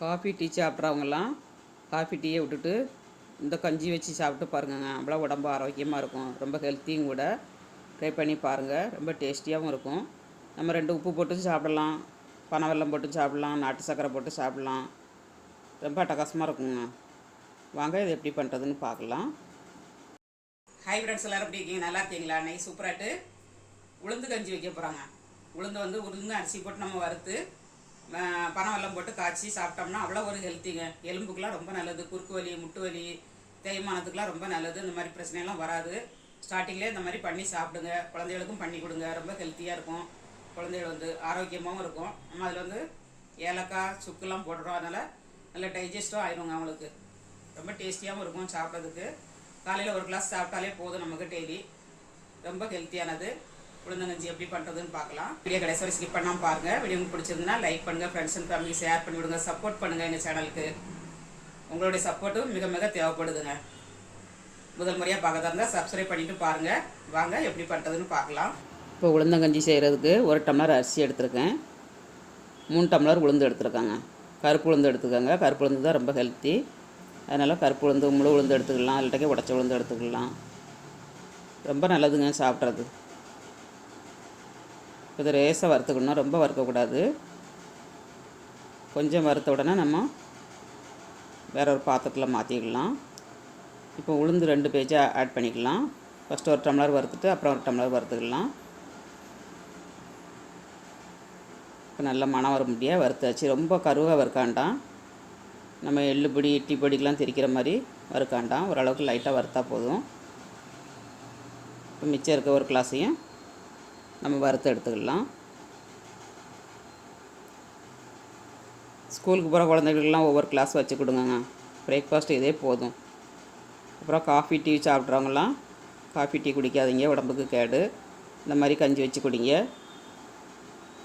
Coffee tea சாப்பிட்றவங்கலாம் coffee டீயை விட்டுட்டு இந்த கஞ்சி வச்சு சாப்பிட்டு பாருங்கங்க. அவ்வளோ உடம்பு ஆரோக்கியமாக இருக்கும். ரொம்ப ஹெல்த்தியும் கூட. ட்ரை பண்ணி பாருங்கள் ரொம்ப டேஸ்டியாகவும் இருக்கும். நம்ம ரெண்டு உப்பு போட்டு சாப்பிடலாம். பனை வெல்லம் போட்டு சாப்பிடலாம். நாட்டு சர்க்கரை போட்டு சாப்பிடலாம். ரொம்ப அட்டகாசமாக இருக்குங்க. வாங்க இது எப்படி பண்ணுறதுன்னு பார்க்கலாம். ஹை ஃப்ரெண்ட்ஸ் எல்லோரும் எப்படி இருக்கீங்க? நல்லா இருக்கீங்களா? நெய் சூப்பராட்டு உளுந்து கஞ்சி வைக்க போகிறாங்க உளுந்து வந்து உளுந்து அரிசி போட்டு நம்ம வறுத்து பனவெல்லாம் போட்டு காய்ச்சி சாப்பிட்டோம்னா அவ்வளோ ஒரு ஹெல்த்திங்க எலும்புக்கெலாம் ரொம்ப நல்லது. குறுக்கு வலி முட்டு வலி தேய்மானத்துக்குலாம் ரொம்ப நல்லது. இந்த மாதிரி பிரச்சனையெல்லாம் வராது. ஸ்டார்டிங்லேயே இந்த மாதிரி பண்ணி சாப்பிடுங்க. குழந்தைகளுக்கும் பண்ணி கொடுங்க. ரொம்ப ஹெல்த்தியாக இருக்கும். குழந்தைகள் வந்து ஆரோக்கியமாகவும் இருக்கும். நம்ம அதில் வந்து ஏலக்காய் சுக்குலாம் போடுறோம். அதனால் நல்லா டைஜஸ்ட்டும் ஆயிடுங்க அவங்களுக்கு. ரொம்ப டேஸ்டியாகவும் இருக்கும் சாப்பிட்றதுக்கு. காலையில் ஒரு கிளாஸ் சாப்பிட்டாலே போதும் நமக்கு டெய்லி ரொம்ப ஹெல்த்தியானது உளுந்தங்கஞ்சி எப்படி பண்ணுறதுன்னு பார்க்கலாம். வீடியோ கடைசி வரை ஸ்கிப் பண்ணாமல் பாருங்கள் வீடியோ உங்களுக்கு பிடிச்சிருந்தா லைக் பண்ணுங்கள் ஃப்ரெண்ட்ஸ் அண்ட் ஃபேமிலி ஷேர் பண்ணி விடுங்க சப்போர்ட் பண்ணுங்கள் எங்கள் சேனலுக்கு உங்களுடைய சப்போர்ட்டும் மிக மிக தேவைப்படுதுங்க. முதல் முறையாக பார்க்கறதா இருந்தால் சப்ஸ்கிரைப் பண்ணிட்டு பாருங்கள் வாங்க எப்படி பண்ணுறதுன்னு பார்க்கலாம். இப்போ உளுந்தங்கஞ்சி செய்கிறதுக்கு ஒரு டம்ளர் அரிசி எடுத்திருக்கேன். மூணு டம்ளர் உளுந்து எடுத்துருக்காங்க. கருப்பு உளுந்து எடுத்துக்கோங்க. கருப்பு உளுந்து தான் ரொம்ப ஹெல்த்தி அதனால் கருப்பு உளுந்து முழு உளுந்து எடுத்துக்கலாம். இல்லாட்டக்கே உடச்ச உளுந்து எடுத்துக்கலாம். ரொம்ப நல்லதுங்க சாப்பிட்றது இது ரேஸாக வறுத்துக்கணும் ரொம்ப வறுக்கக்கூடாது. கொஞ்சம் வறுத்த உடனே நம்ம வேற ஒரு பாத்திரத்தில் மாற்றிக்கலாம் இப்போ உளுந்து ரெண்டு பேஜாக ஆட் பண்ணிக்கலாம். ஃபஸ்ட்டு ஒரு டம்ளர் வறுத்துட்டு அப்புறம் ஒரு டம்ளர் வறுத்துக்கலாம். இப்போ நல்ல மனம் வர முடிய? வறுத்தாச்சு. ரொம்ப கருவாக வறுக்காண்டாம். நம்ம எள்ளு பொடி இட்லி பொடிக்கெலாம் திரிக்கிற மாதிரி வறுக்காண்டாம். ஓரளவுக்கு லைட்டாக வறுத்தா போதும். இப்போ மிச்சம் இருக்க ஒரு கிளாஸையும் நம்ம வறுத்து எடுத்துக்கலாம். ஸ்கூலுக்கு போகிற குழந்தைகளுக்கெல்லாம் ஒவ்வொரு கிளாஸ் வச்சு கொடுங்கங்க. பிரேக்ஃபாஸ்ட் இதே போதும். அப்புறம் காஃபி டீ சாப்பிட்றவங்களாம் காஃபி டீ குடிக்காதீங்க. உடம்புக்கு கேடு. இந்த மாதிரி கஞ்சி வச்சு குடிங்க.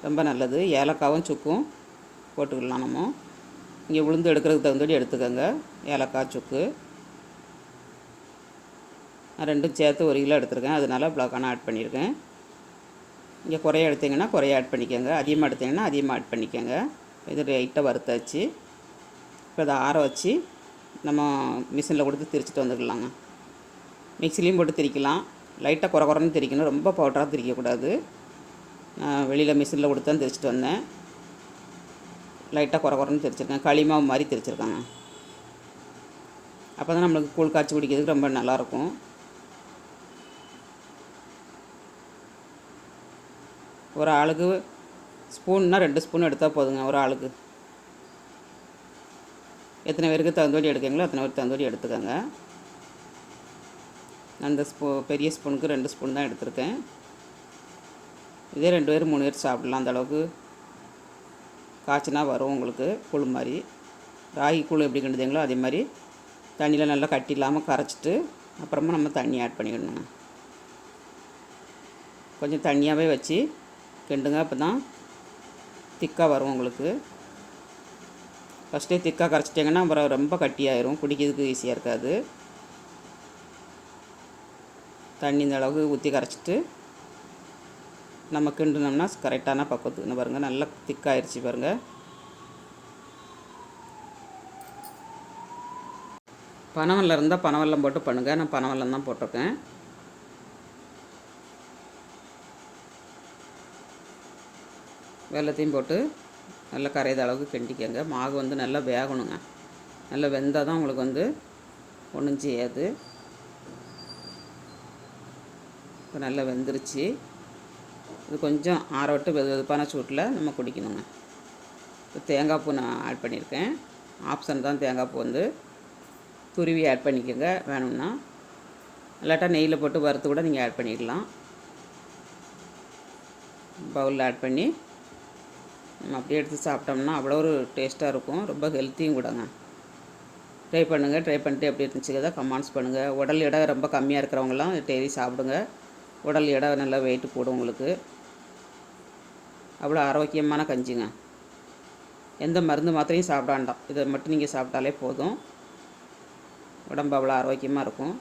ரொம்ப நல்லது. ஏலக்காவும் சுக்கும். போட்டுக்கலாம் நம்ம. இங்கே உளுந்து எடுக்கிறதுக்கு தகுந்தபடி எடுத்துக்கோங்க. ஏலக்காய் சுக்கு. நான் ரெண்டும் சேர்த்து ஒரு கிலோ எடுத்துருக்கேன். அதனால ப்ளாக்கான ஆட் பண்ணியிருக்கேன். இங்கே குறைய எடுத்தீங்கன்னா குறைய ஆட் பண்ணிக்கோங்க. அதிகமாக எடுத்தீங்கன்னா அதிகமாக ஆட் பண்ணிக்கோங்க. இது லைட்டாக வறுத்தாச்சு. இப்போ அதை ஆற வச்சு நம்ம மிஷினில் கொடுத்து திரிச்சிட்டு வந்துக்கலாங்க மிக்சிலையும் போட்டு திரிக்கலாம். லைட்டாக குறை குறைன்னு திரிக்கணும். ரொம்ப பவுடராக திரிக்கக்கூடாது நான் வெளியில் மிஷினில் கொடுத்து தான் திரிச்சிட்டு வந்தேன். லைட்டாக குறை குறைன்னு திரிச்சிருக்கேன். களிமாவு மாதிரி திரிச்சிருக்காங்க. அப்போ தான் நம்மளுக்கு கூழ் காய்ச்சி குடிக்கிறதுக்கு ரொம்ப நல்லாயிருக்கும் ஒரு ஆளுக்கு ஸ்பூன்னா ரெண்டு ஸ்பூன் எடுத்தால் போதுங்க ஒரு ஆளுக்கு. எத்தனை பேருக்கு தகுந்தபடி எடுக்கீங்களோ அத்தனை பேருக்கு தகுந்தபடி எடுத்துக்கோங்க. அந்த ஸ்பூ பெரிய ஸ்பூனுக்கு ரெண்டு ஸ்பூன் தான் எடுத்திருக்கேன். இதே ரெண்டு பேர் மூணு பேர் சாப்பிடலாம். அந்த அளவுக்கு காய்ச்சினா வரும் உங்களுக்கு கூழ் மாதிரி. ராகி கூழ் எப்படி கிண்டுதீங்களோ அதே மாதிரி தண்ணியில் நல்லா கட்டி இல்லாமல் கரைச்சிட்டு அப்புறமா நம்ம தண்ணி ஆட் பண்ணிக்கணுங்க கொஞ்சம் தண்ணியாகவே வச்சு கிண்டுங்க அப்போ தான் திக்காக வரும் உங்களுக்கு. ஃபஸ்ட்டே திக்காக கரைச்சிட்டிங்கன்னா அப்புறம் ரொம்ப கட்டியாயிரும். குடிக்கிறதுக்கு ஈஸியாக இருக்காது. தண்ணி இந்த அளவுக்கு ஊற்றி கரைச்சிட்டு நம்ம கிண்டுனோம்னா கரெக்டான பக்குவத்துக்கு பாருங்கள் நல்லா திக்காயிருச்சு பாருங்கள் பனவெல்லம் இருந்தால் பனவெல்லம் போட்டு பண்ணுங்கள் நான் பனவெல்லம் தான் போட்டிருக்கேன். வெள்ளத்தையும் போட்டு நல்லா கரையிற அளவுக்கு கிண்டிக்கங்க. மாவு வந்து நல்லா வேகணுங்க. நல்லா வெந்தால் தான் உங்களுக்கு வந்து ஒன்றும் செய்யாது. இப்போ நல்லா வெந்துருச்சு. இது கொஞ்சம் ஆற விட்டு வெது வெதுப்பான சூட்டில் நம்ம குடிக்கணுங்க. இப்போ தேங்காய் பூ நான் ஆட் பண்ணியிருக்கேன். ஆப்ஷன் தான் தேங்காய் பூ வந்து. துருவி ஆட் பண்ணிக்கோங்க. வேணும்னா. இல்லாட்டா நெய்யில் போட்டு வறுத்து கூட நீங்கள் ஆட் பண்ணிடலாம் பவுலில் ஆட் பண்ணி நம்ம அப்படியே எடுத்து சாப்பிட்டோம்னா அவ்வளோ ஒரு டேஸ்ட்டாக இருக்கும். ரொம்ப ஹெல்த்தியும் கூடங்க. ட்ரை பண்ணுங்கள் ட்ரை பண்ணிட்டு எப்படி இருந்துச்சுக்கதா கமெண்ட்ஸ் பண்ணுங்கள் உடல் எடை ரொம்ப கம்மியாக இருக்கிறவங்களாம் டெய்லி சாப்பிடுங்க. உடல் எடை நல்லா வெயிட் போடும் உங்களுக்கு. அவ்வளோ ஆரோக்கியமான கஞ்சிங்க. எந்த மருந்து மாத்திரையும் சாப்பிட வேண்டாம். இதை மட்டும் நீங்கள் சாப்பிட்டாலே போதும். உடம்பு அவ்வளோ ஆரோக்கியமாக இருக்கும்.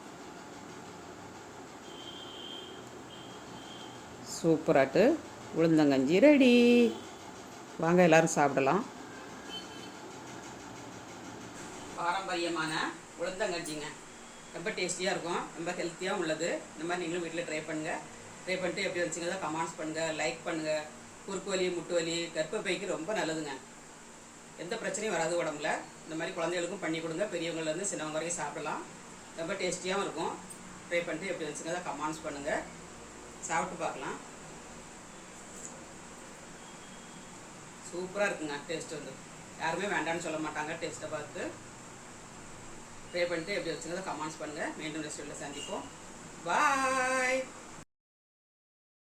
சூப்பராட்டு. உளுந்தங்கஞ்சி ரெடி வாங்க எல்லாரும் சாப்பிடலாம். பாரம்பரியமான உளுந்தங்கஞ்சிங்க. ரொம்ப டேஸ்டியாக இருக்கும். ரொம்ப ஹெல்த்தியாக உள்ளது. இந்த மாதிரி நீங்களும் வீட்டில் ட்ரை பண்ணுங்கள் ட்ரை பண்ணிட்டு எப்படி வந்துச்சுங்கிறத கமெண்ட்ஸ் பண்ணுங்கள் லைக் பண்ணுங்கள் குறுக்கு வலி முட்டு வலி கர்ப்பப்பைக்கு ரொம்ப நல்லதுங்க. எந்த பிரச்சனையும் வராது உடம்புல. இந்த மாதிரி குழந்தைகளுக்கும் பண்ணி கொடுங்க. பெரியவங்கலேருந்து சின்னவங்க வரைக்கும் சாப்பிடலாம். ரொம்ப டேஸ்டியாகவும் இருக்கும். ட்ரை பண்ணிட்டு எப்படி வந்துச்சுங்கிறத கமெண்ட்ஸ் பண்ணுங்கள் சாப்பிட்டு பார்க்கலாம். சூப்பராக இருக்குங்க டேஸ்ட் வந்து. யாருமே வேண்டாம்னு சொல்ல மாட்டாங்க டேஸ்ட்டை பார்த்து. ட்ரை பண்ணிட்டு எப்படி வச்சுருந்ததை கமெண்ட்ஸ் பண்ணுங்கள் மீண்டும் ரெஸ்டாரண்ட்டில் சந்திப்போம். பாய்